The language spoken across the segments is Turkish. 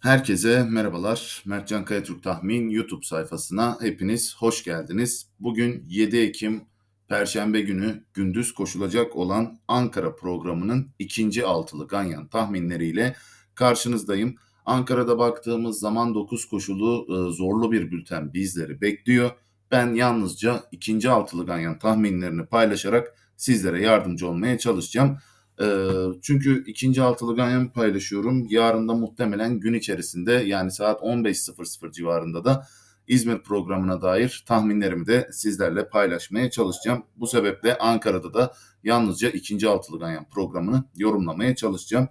Herkese merhabalar. Mertcan Kayatürk Tahmin YouTube sayfasına hepiniz hoş geldiniz. Bugün 7 Ekim Perşembe günü gündüz koşulacak olan Ankara programının ikinci altılı ganyan tahminleriyle karşınızdayım. Ankara'da baktığımız zaman 9 koşulu e, zorlu bir bülten bizleri bekliyor. Ben yalnızca ikinci altılı ganyan tahminlerini paylaşarak sizlere yardımcı olmaya çalışacağım. Ee, çünkü ikinci altılı ganyan paylaşıyorum. Yarın da muhtemelen gün içerisinde yani saat 15.00 civarında da İzmir programına dair tahminlerimi de sizlerle paylaşmaya çalışacağım. Bu sebeple Ankara'da da yalnızca ikinci altılı ganyan programını yorumlamaya çalışacağım.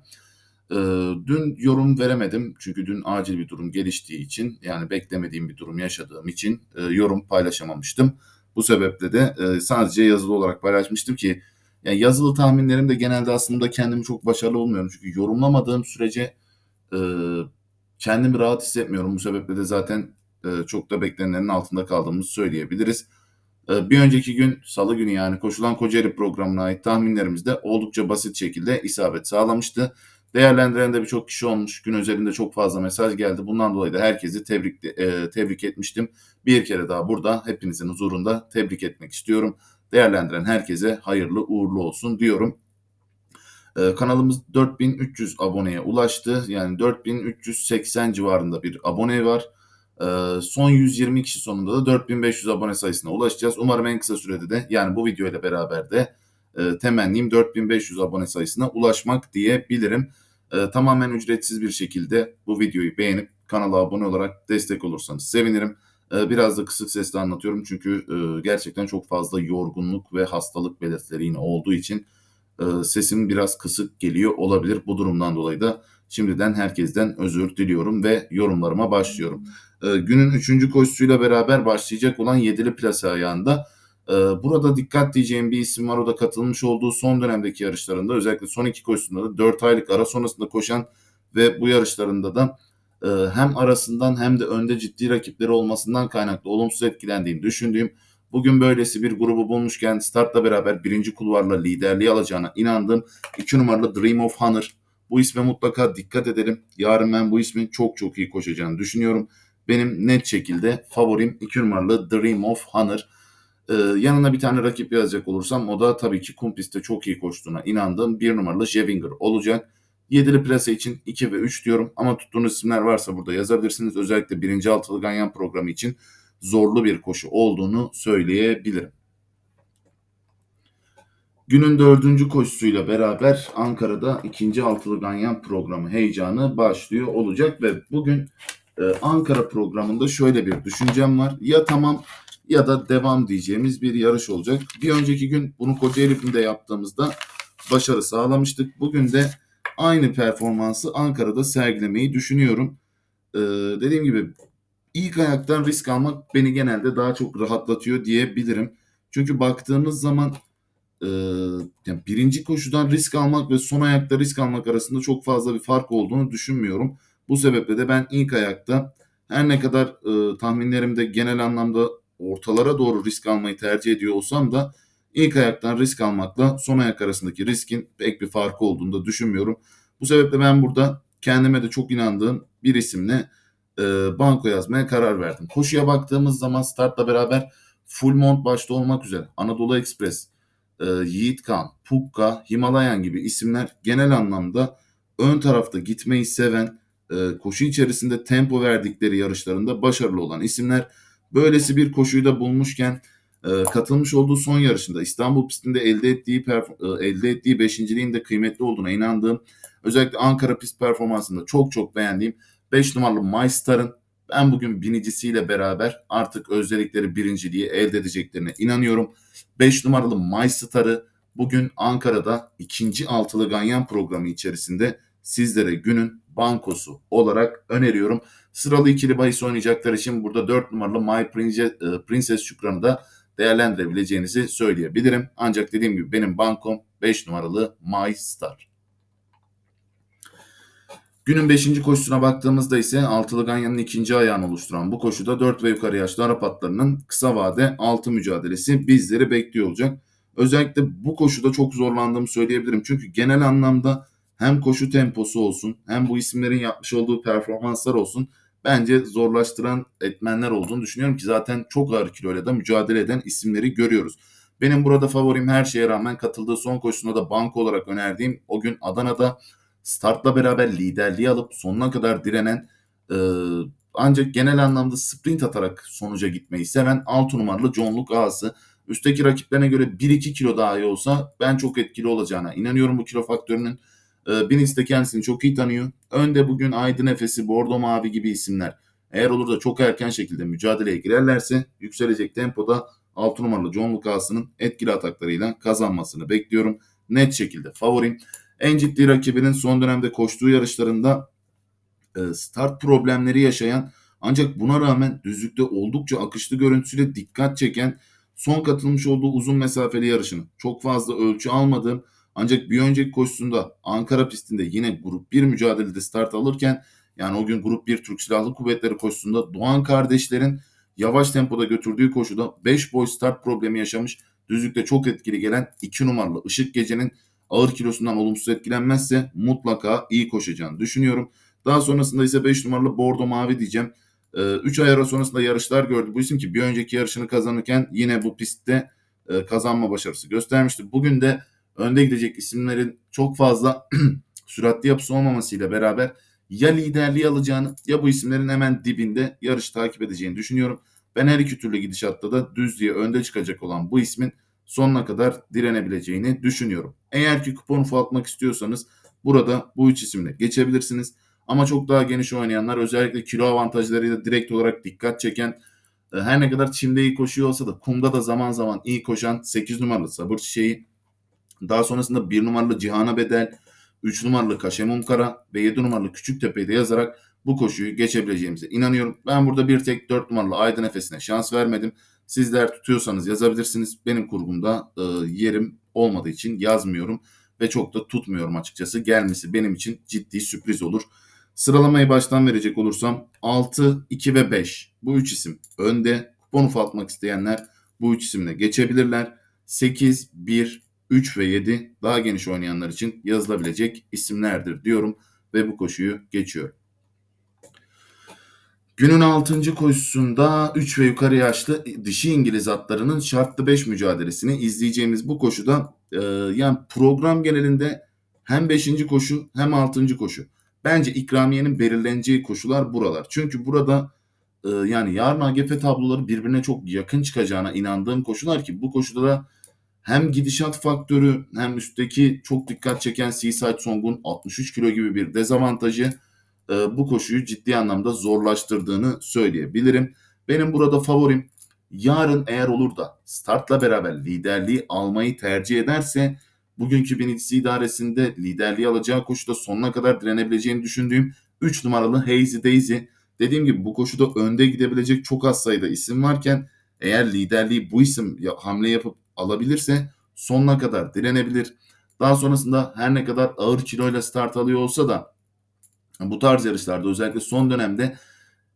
Ee, dün yorum veremedim çünkü dün acil bir durum geliştiği için yani beklemediğim bir durum yaşadığım için e, yorum paylaşamamıştım. Bu sebeple de e, sadece yazılı olarak paylaşmıştım ki yani yazılı tahminlerimde genelde aslında kendimi çok başarılı bulmuyorum. Çünkü yorumlamadığım sürece e, kendimi rahat hissetmiyorum. Bu sebeple de zaten e, çok da beklenenin altında kaldığımızı söyleyebiliriz. E, bir önceki gün salı günü yani koşulan Kocaeli programına ait tahminlerimizde oldukça basit şekilde isabet sağlamıştı. Değerlendiren de birçok kişi olmuş. Gün özelinde çok fazla mesaj geldi. Bundan dolayı da herkesi tebrik e, tebrik etmiştim. Bir kere daha burada hepinizin huzurunda tebrik etmek istiyorum değerlendiren herkese hayırlı uğurlu olsun diyorum. Ee, kanalımız 4300 aboneye ulaştı. Yani 4380 civarında bir abone var. Ee, son 120 kişi sonunda da 4500 abone sayısına ulaşacağız. Umarım en kısa sürede de yani bu video ile beraber de e, temennim 4500 abone sayısına ulaşmak diyebilirim. E, tamamen ücretsiz bir şekilde bu videoyu beğenip kanala abone olarak destek olursanız sevinirim. Ee, biraz da kısık sesle anlatıyorum çünkü e, gerçekten çok fazla yorgunluk ve hastalık belirtileri yine olduğu için e, sesim biraz kısık geliyor olabilir. Bu durumdan dolayı da şimdiden herkesten özür diliyorum ve yorumlarıma başlıyorum. E, günün üçüncü koşusuyla beraber başlayacak olan yedili plase ayağında burada dikkat diyeceğim bir isim var. O da katılmış olduğu son dönemdeki yarışlarında özellikle son iki koşusunda da 4 aylık ara sonrasında koşan ve bu yarışlarında da e, hem arasından hem de önde ciddi rakipleri olmasından kaynaklı olumsuz etkilendiğim düşündüğüm bugün böylesi bir grubu bulmuşken startla beraber birinci kulvarla liderliği alacağına inandığım iki numaralı Dream of Honor. Bu isme mutlaka dikkat edelim. Yarın ben bu ismin çok çok iyi koşacağını düşünüyorum. Benim net şekilde favorim iki numaralı Dream of Honor. Ee, yanına bir tane rakip yazacak olursam o da tabii ki kumpiste çok iyi koştuğuna inandığım bir numaralı Jevinger olacak. Yedili plase için 2 ve 3 diyorum ama tuttuğunuz isimler varsa burada yazabilirsiniz. Özellikle birinci altılı ganyan programı için zorlu bir koşu olduğunu söyleyebilirim. Günün dördüncü koşusuyla beraber Ankara'da ikinci altılı ganyan programı heyecanı başlıyor olacak ve bugün e, Ankara programında şöyle bir düşüncem var. Ya tamam ya da devam diyeceğimiz bir yarış olacak. Bir önceki gün bunu Kocaeli'nde yaptığımızda başarı sağlamıştık. Bugün de aynı performansı Ankara'da sergilemeyi düşünüyorum. Ee, dediğim gibi ilk ayaktan risk almak beni genelde daha çok rahatlatıyor diyebilirim. Çünkü baktığımız zaman e, yani birinci koşudan risk almak ve son ayakta risk almak arasında çok fazla bir fark olduğunu düşünmüyorum. Bu sebeple de ben ilk ayakta her ne kadar e, tahminlerimde genel anlamda ortalara doğru risk almayı tercih ediyor olsam da İlk ayaktan risk almakla son ayak arasındaki riskin pek bir farkı olduğunu da düşünmüyorum. Bu sebeple ben burada kendime de çok inandığım bir isimle e, banko yazmaya karar verdim. Koşuya baktığımız zaman startla beraber Full Mont başta olmak üzere Anadolu Express, e, Yiğit Kan, Pukka, Himalayan gibi isimler genel anlamda ön tarafta gitmeyi seven, e, koşu içerisinde tempo verdikleri yarışlarında başarılı olan isimler. Böylesi bir koşuyu da bulmuşken e, katılmış olduğu son yarışında İstanbul pistinde elde ettiği e, elde ettiği beşinciliğin de kıymetli olduğuna inandığım özellikle Ankara pist performansında çok çok beğendiğim 5 numaralı MyStar'ın ben bugün binicisiyle beraber artık özledikleri birinciliği elde edeceklerine inanıyorum. 5 numaralı MyStar'ı bugün Ankara'da ikinci altılı ganyan programı içerisinde sizlere günün bankosu olarak öneriyorum. Sıralı ikili bahis oynayacaklar için burada 4 numaralı My Princess, e, Princess Şükran'ı da değerlendirebileceğinizi söyleyebilirim. Ancak dediğim gibi benim bankom 5 numaralı MyStar. Günün 5. koşusuna baktığımızda ise altılı ganyanın ikinci ayağını oluşturan bu koşuda 4 ve yukarı yaşlı Arap atlarının kısa vade 6 mücadelesi bizleri bekliyor olacak. Özellikle bu koşuda çok zorlandığımı söyleyebilirim. Çünkü genel anlamda hem koşu temposu olsun hem bu isimlerin yapmış olduğu performanslar olsun bence zorlaştıran etmenler olduğunu düşünüyorum ki zaten çok ağır kiloyla da mücadele eden isimleri görüyoruz. Benim burada favorim her şeye rağmen katıldığı son koşusunda da bank olarak önerdiğim o gün Adana'da startla beraber liderliği alıp sonuna kadar direnen e, ancak genel anlamda sprint atarak sonuca gitmeyi seven 6 numaralı John Luke ağası. Üstteki rakiplerine göre 1-2 kilo daha iyi olsa ben çok etkili olacağına inanıyorum bu kilo faktörünün. E, Binis de kendisini çok iyi tanıyor. Önde bugün Aydın Efes'i, Bordo Mavi gibi isimler. Eğer olur da çok erken şekilde mücadeleye girerlerse yükselecek tempoda 6 numaralı John Lucas'ın etkili ataklarıyla kazanmasını bekliyorum. Net şekilde favorim. En ciddi rakibinin son dönemde koştuğu yarışlarında e, start problemleri yaşayan ancak buna rağmen düzlükte oldukça akışlı görüntüsüyle dikkat çeken son katılmış olduğu uzun mesafeli yarışını çok fazla ölçü almadığım ancak bir önceki koşusunda Ankara pistinde yine grup 1 mücadelede start alırken yani o gün grup 1 Türk Silahlı Kuvvetleri koşusunda Doğan kardeşlerin yavaş tempoda götürdüğü koşuda 5 boy start problemi yaşamış. Düzlükte çok etkili gelen 2 numaralı Işık Gece'nin ağır kilosundan olumsuz etkilenmezse mutlaka iyi koşacağını düşünüyorum. Daha sonrasında ise 5 numaralı Bordo Mavi diyeceğim. 3 ee, ay ara sonrasında yarışlar gördü. Bu isim ki bir önceki yarışını kazanırken yine bu pistte e, kazanma başarısı göstermişti. Bugün de önde gidecek isimlerin çok fazla süratli yapısı olmamasıyla beraber ya liderliği alacağını ya bu isimlerin hemen dibinde yarış takip edeceğini düşünüyorum. Ben her iki türlü gidişatta da düz diye önde çıkacak olan bu ismin sonuna kadar direnebileceğini düşünüyorum. Eğer ki kupon ufaltmak istiyorsanız burada bu üç isimle geçebilirsiniz. Ama çok daha geniş oynayanlar özellikle kilo avantajlarıyla direkt olarak dikkat çeken e, her ne kadar çimde iyi koşuyor olsa da kumda da zaman zaman iyi koşan 8 numaralı sabır çiçeği daha sonrasında 1 numaralı Cihana Bedel 3 numaralı Kaşemum Kara ve 7 numaralı Küçük Tepe'yi de yazarak bu koşuyu geçebileceğimize inanıyorum. Ben burada bir tek 4 numaralı Aydın Efes'ine şans vermedim. Sizler tutuyorsanız yazabilirsiniz. Benim kurgumda e, yerim olmadığı için yazmıyorum ve çok da tutmuyorum açıkçası. Gelmesi benim için ciddi sürpriz olur. Sıralamayı baştan verecek olursam 6, 2 ve 5 bu üç isim önde. Kupon ufaltmak isteyenler bu üç isimle geçebilirler. 8, 1, 3 ve 7 daha geniş oynayanlar için yazılabilecek isimlerdir diyorum ve bu koşuyu geçiyorum. Günün 6. koşusunda 3 ve yukarı yaşlı dişi İngiliz atlarının şartlı 5 mücadelesini izleyeceğimiz bu koşuda e, yani program genelinde hem 5. koşu hem 6. koşu. Bence ikramiyenin belirleneceği koşular buralar. Çünkü burada e, yani yarın AGF tabloları birbirine çok yakın çıkacağına inandığım koşular ki bu koşuda da hem gidişat faktörü hem üstteki çok dikkat çeken Seaside Song'un 63 kilo gibi bir dezavantajı e, bu koşuyu ciddi anlamda zorlaştırdığını söyleyebilirim. Benim burada favorim yarın eğer olur da startla beraber liderliği almayı tercih ederse bugünkü birincisi idaresinde liderliği alacağı koşuda sonuna kadar direnebileceğini düşündüğüm 3 numaralı Hazy Daisy. Dediğim gibi bu koşuda önde gidebilecek çok az sayıda isim varken eğer liderliği bu isim hamle yapıp alabilirse sonuna kadar direnebilir. Daha sonrasında her ne kadar ağır kiloyla start alıyor olsa da bu tarz yarışlarda özellikle son dönemde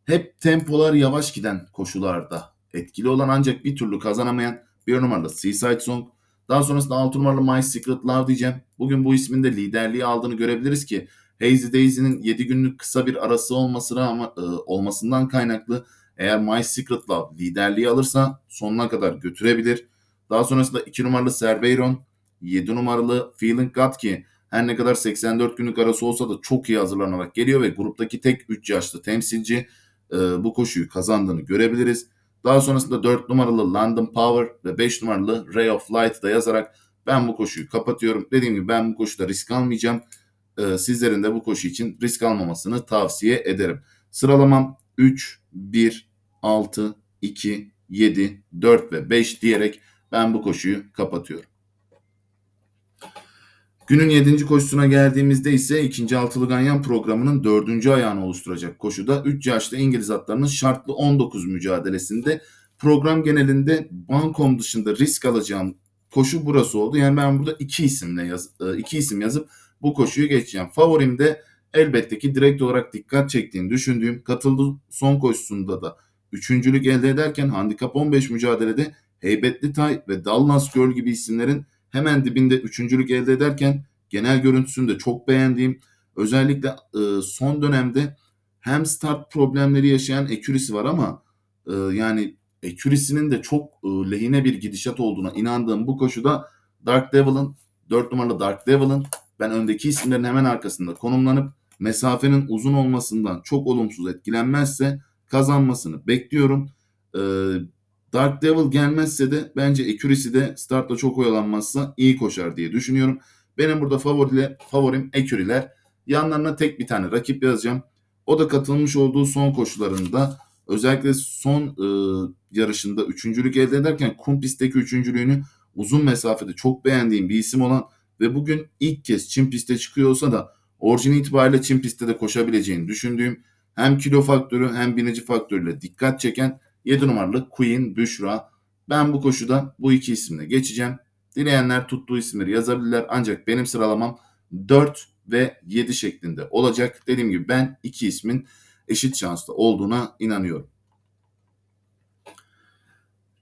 hep tempolar yavaş giden koşularda etkili olan ancak bir türlü kazanamayan bir numaralı Seaside Song. Daha sonrasında 6 numaralı My Secret Love diyeceğim. Bugün bu ismin de liderliği aldığını görebiliriz ki Hazy Daisy'nin 7 günlük kısa bir arası olmasına ama e, olmasından kaynaklı eğer My Secret Love liderliği alırsa sonuna kadar götürebilir. Daha sonrasında 2 numaralı Cerveyron, 7 numaralı Feeling God ki her ne kadar 84 günlük arası olsa da çok iyi hazırlanarak geliyor ve gruptaki tek 3 yaşlı temsilci e, bu koşuyu kazandığını görebiliriz. Daha sonrasında 4 numaralı London Power ve 5 numaralı Ray of Light da yazarak ben bu koşuyu kapatıyorum. Dediğim gibi ben bu koşuda risk almayacağım. Ee, sizlerin de bu koşu için risk almamasını tavsiye ederim. Sıralamam 3, 1, 6, 2, 7, 4 ve 5 diyerek ben bu koşuyu kapatıyorum. Günün 7. koşusuna geldiğimizde ise ikinci altılı ganyan programının 4. ayağını oluşturacak koşuda 3 yaşlı İngiliz atlarının şartlı 19 mücadelesinde program genelinde Bankom dışında risk alacağım koşu burası oldu. Yani ben burada iki isimle yaz, e, iki isim yazıp bu koşuyu geçeceğim. Favorim de elbette ki direkt olarak dikkat çektiğini düşündüğüm katıldığı son koşusunda da üçüncülük elde ederken handikap 15 mücadelede Heybetli Tay ve Dallas Girl gibi isimlerin hemen dibinde üçüncülük elde ederken genel görüntüsünü de çok beğendiğim özellikle e, son dönemde hem start problemleri yaşayan Accuracy var ama e, yani Accuracy'nin de çok e, lehine bir gidişat olduğuna inandığım bu koşuda Dark Devil'ın 4 numaralı Dark Devil'ın ben öndeki isimlerin hemen arkasında konumlanıp mesafenin uzun olmasından çok olumsuz etkilenmezse kazanmasını bekliyorum. Ee, Dark Devil gelmezse de bence Accuracy'de startta çok oyalanmazsa iyi koşar diye düşünüyorum. Benim burada favoriyle, favorim Accuracy'ler. Yanlarına tek bir tane rakip yazacağım. O da katılmış olduğu son koşularında özellikle son e, yarışında üçüncülük elde ederken kum pistteki üçüncülüğünü uzun mesafede çok beğendiğim bir isim olan ve bugün ilk kez Çin piste çıkıyor olsa da orijin itibariyle Çin pistte de koşabileceğini düşündüğüm hem kilo faktörü hem binici faktörüyle dikkat çeken 7 numaralı Queen Büşra. Ben bu koşuda bu iki isimle geçeceğim. Dileyenler tuttuğu isimleri yazabilirler ancak benim sıralamam 4 ve 7 şeklinde olacak. Dediğim gibi ben iki ismin eşit şanslı olduğuna inanıyorum.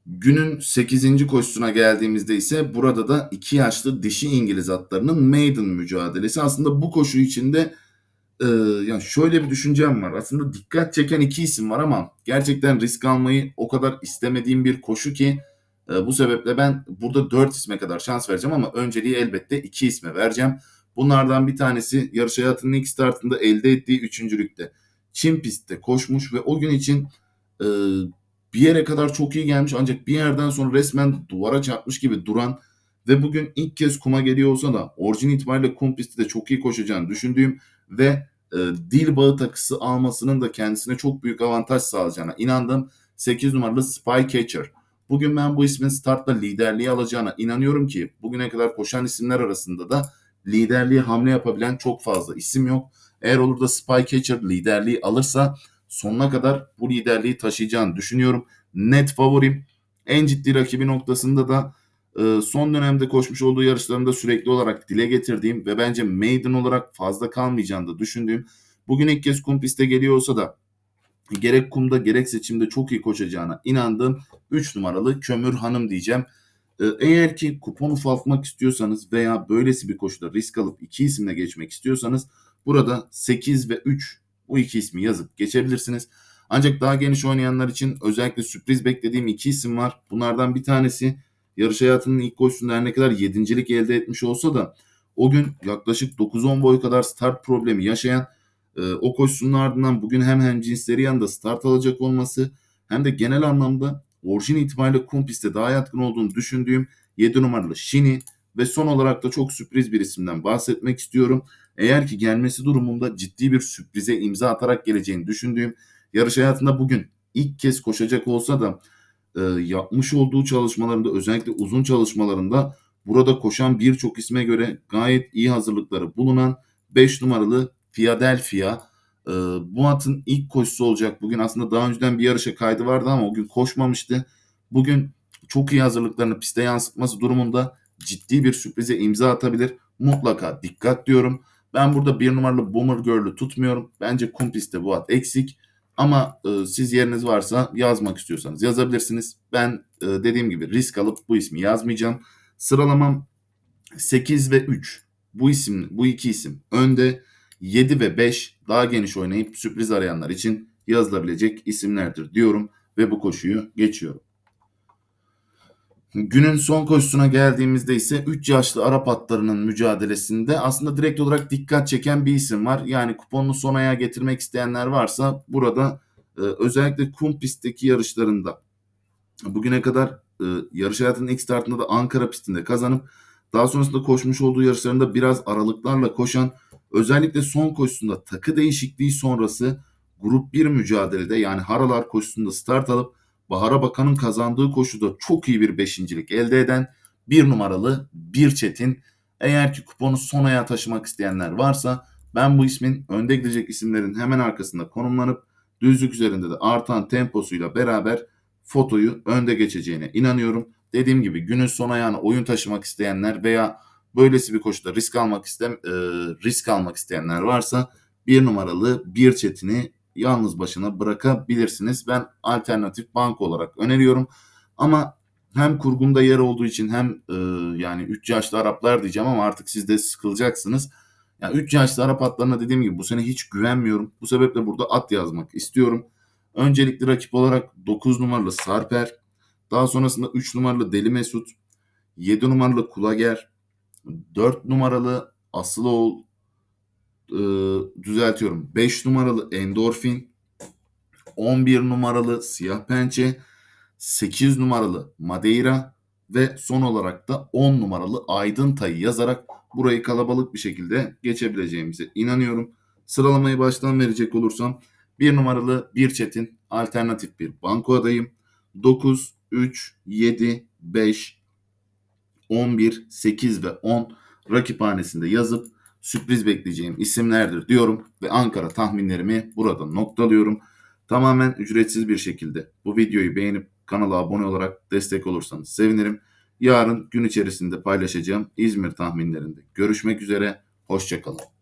Günün 8. koşusuna geldiğimizde ise burada da iki yaşlı dişi İngiliz atlarının maiden mücadelesi. Aslında bu koşu içinde e, yani şöyle bir düşüncem var. Aslında dikkat çeken iki isim var ama gerçekten risk almayı o kadar istemediğim bir koşu ki e, bu sebeple ben burada 4 isme kadar şans vereceğim ama önceliği elbette iki isme vereceğim. Bunlardan bir tanesi yarış hayatının ilk startında elde ettiği üçüncülükte. Çin pistte koşmuş ve o gün için e, bir yere kadar çok iyi gelmiş ancak bir yerden sonra resmen duvara çarpmış gibi duran ve bugün ilk kez kuma geliyor olsa da orijin itibariyle kum pistte de çok iyi koşacağını düşündüğüm ve e, dil bağı takısı almasının da kendisine çok büyük avantaj sağlayacağına inandım. 8 numaralı Spy Catcher. Bugün ben bu ismin startla liderliği alacağına inanıyorum ki bugüne kadar koşan isimler arasında da liderliği hamle yapabilen çok fazla isim yok. Eğer olur da Spy Catcher liderliği alırsa sonuna kadar bu liderliği taşıyacağını düşünüyorum. Net favorim. En ciddi rakibi noktasında da son dönemde koşmuş olduğu yarışlarında sürekli olarak dile getirdiğim ve bence maiden olarak fazla kalmayacağını da düşündüğüm bugün ilk kez kum piste geliyor olsa da gerek kumda gerek seçimde çok iyi koşacağına inandığım 3 numaralı Kömür Hanım diyeceğim. E, eğer ki kupon ufaltmak istiyorsanız veya böylesi bir koşuda risk alıp iki isimle geçmek istiyorsanız burada 8 ve 3 bu iki ismi yazıp geçebilirsiniz. Ancak daha geniş oynayanlar için özellikle sürpriz beklediğim iki isim var. Bunlardan bir tanesi yarış hayatının ilk koşusunda her ne kadar yedincilik elde etmiş olsa da o gün yaklaşık 9-10 boy kadar start problemi yaşayan e, o koşusunun ardından bugün hem hem cinsleri yanında start alacak olması hem de genel anlamda orijin itibariyle kum pistte daha yatkın olduğunu düşündüğüm 7 numaralı Şini ve son olarak da çok sürpriz bir isimden bahsetmek istiyorum. Eğer ki gelmesi durumunda ciddi bir sürprize imza atarak geleceğini düşündüğüm yarış hayatında bugün ilk kez koşacak olsa da e, yapmış olduğu çalışmalarında özellikle uzun çalışmalarında burada koşan birçok isme göre gayet iyi hazırlıkları bulunan 5 numaralı Philadelphia. E, bu atın ilk koşusu olacak. Bugün aslında daha önceden bir yarışa kaydı vardı ama o gün koşmamıştı. Bugün çok iyi hazırlıklarını piste yansıtması durumunda ciddi bir sürprize imza atabilir. Mutlaka dikkat diyorum. Ben burada bir numaralı Boomer Girl'ü tutmuyorum. Bence kum pistte bu at eksik. Ama e, siz yeriniz varsa yazmak istiyorsanız yazabilirsiniz. Ben e, dediğim gibi risk alıp bu ismi yazmayacağım. Sıralamam 8 ve 3. Bu isim, bu iki isim önde. 7 ve 5 daha geniş oynayıp sürpriz arayanlar için yazılabilecek isimlerdir diyorum ve bu koşuyu geçiyorum. Günün son koşusuna geldiğimizde ise 3 yaşlı Arap atlarının mücadelesinde aslında direkt olarak dikkat çeken bir isim var. Yani kuponunu son ayağa getirmek isteyenler varsa burada e, özellikle kum pistteki yarışlarında bugüne kadar e, yarış hayatının ilk startında da Ankara pistinde kazanıp daha sonrasında koşmuş olduğu yarışlarında biraz aralıklarla koşan özellikle son koşusunda takı değişikliği sonrası grup 1 mücadelede yani Haralar koşusunda start alıp Bahara Bakan'ın kazandığı koşuda çok iyi bir beşincilik elde eden bir numaralı bir çetin. Eğer ki kuponu son ayağa taşımak isteyenler varsa ben bu ismin önde gidecek isimlerin hemen arkasında konumlanıp düzlük üzerinde de artan temposuyla beraber fotoyu önde geçeceğine inanıyorum. Dediğim gibi günün son ayağına oyun taşımak isteyenler veya böylesi bir koşuda risk almak istem e, risk almak isteyenler varsa bir numaralı bir çetini yalnız başına bırakabilirsiniz. Ben alternatif bank olarak öneriyorum. Ama hem kurgumda yer olduğu için hem e, yani 3 yaşlı Araplar diyeceğim ama artık siz de sıkılacaksınız. Yani 3 yaşlı Arap atlarına dediğim gibi bu sene hiç güvenmiyorum. Bu sebeple burada at yazmak istiyorum. Öncelikli rakip olarak 9 numaralı Sarper, daha sonrasında 3 numaralı Deli Mesut, 7 numaralı Kulager, 4 numaralı Aslıoğul, e, düzeltiyorum 5 numaralı Endorfin, 11 numaralı Siyah Pençe, 8 numaralı Madeira ve son olarak da 10 numaralı Aydın Tay'ı yazarak burayı kalabalık bir şekilde geçebileceğimize inanıyorum. Sıralamayı baştan verecek olursam 1 numaralı Bir Çetin alternatif bir banko adayım. 9, 3, 7, 5, 11, 8 ve 10 rakiphanesinde yazıp sürpriz bekleyeceğim isimlerdir diyorum ve Ankara tahminlerimi burada noktalıyorum. Tamamen ücretsiz bir şekilde bu videoyu beğenip kanala abone olarak destek olursanız sevinirim. Yarın gün içerisinde paylaşacağım İzmir tahminlerinde görüşmek üzere. Hoşçakalın.